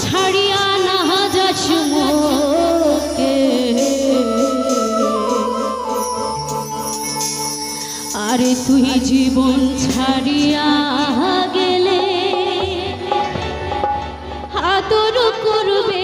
ছাড়িয়া না যাস আরে তুই জীবন ছাড়িয়া গেলে হাতর করবে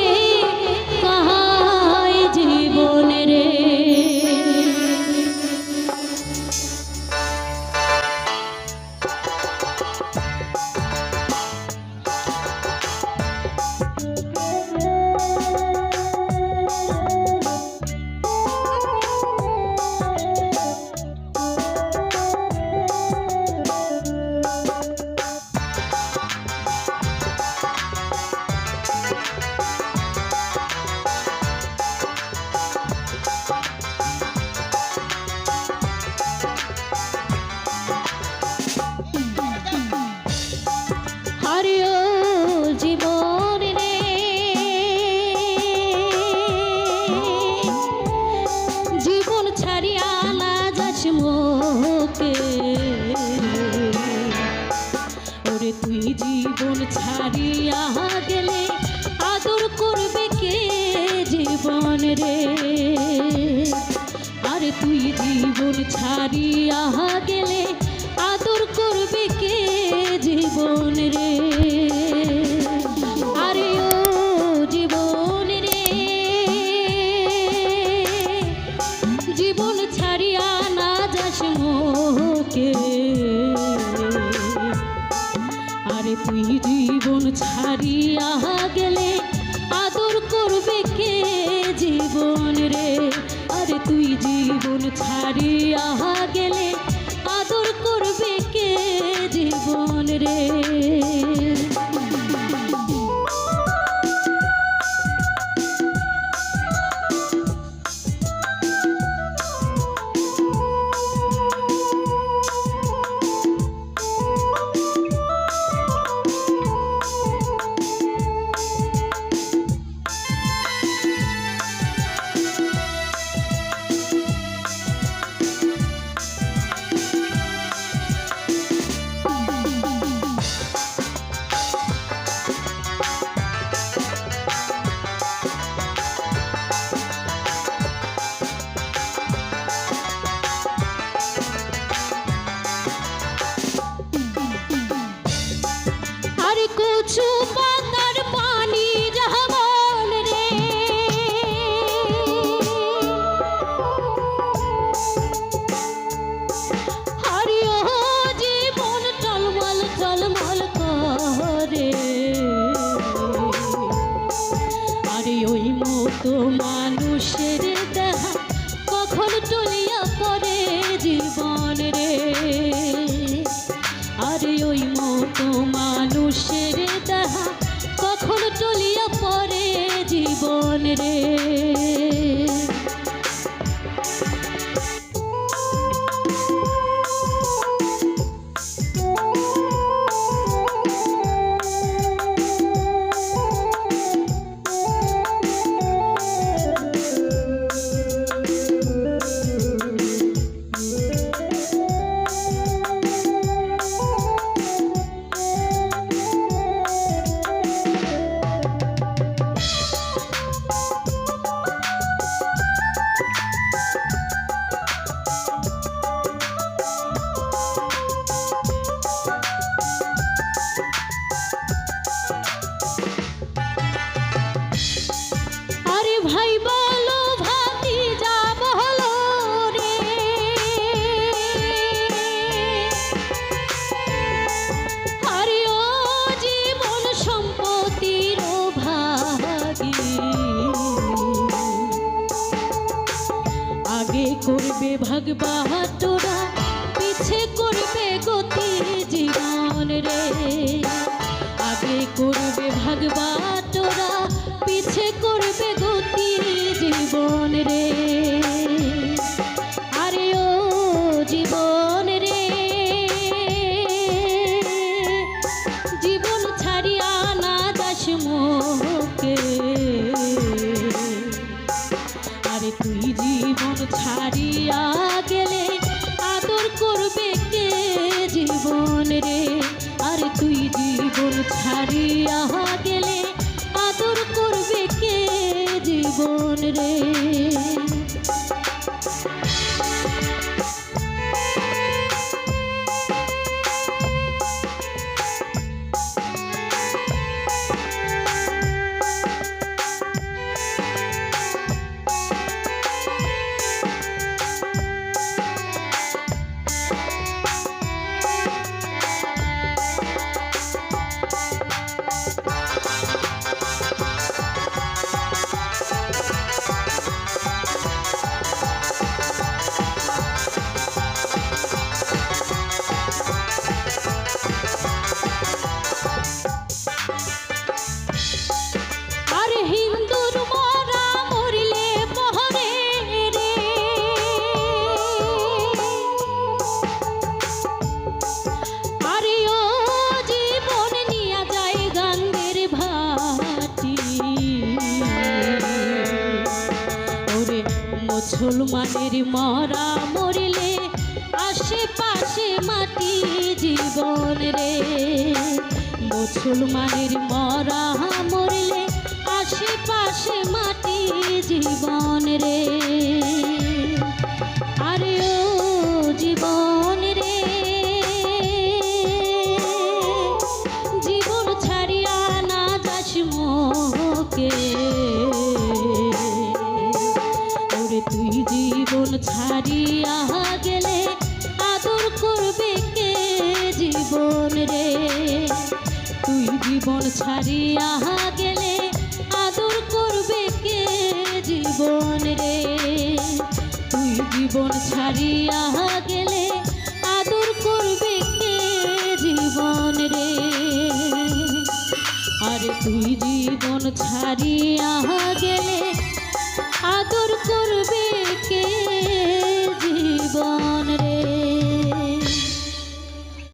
মোকে আরে তুই জীবন ছাড়িয়া গেলে আদর করবে কে জীবন রে? আরে তুই জীবন ছাড়িয়া গেলে মতো মানুষের দেখা কখন টলিয়া পরে জীবন রে? আরে ওই মতো মানুষের দেখা কখন টলিয়া পরে জীবন রে? ভাই বলো রে। জীবন সম্পত্তির আগে করবে ভাগ তোরা জীবন রে আর তুই জীবন ছাড়িয়া গেলে আদর করবে কে জীবন রে? মুসলমানের মরা মরিলে আশেপাশে মাটি জীবন রে। মুসলমানের মরা জীবন ছাড়িয়া গেলে আদর করবে কে জীবন রে? তুই জীবন ছাড়িয়া গেলে আদর করবে কে জীবন রে? আরে তুই জীবন ছাড়িয়া গেলে আদর করবে কে জীবন রে?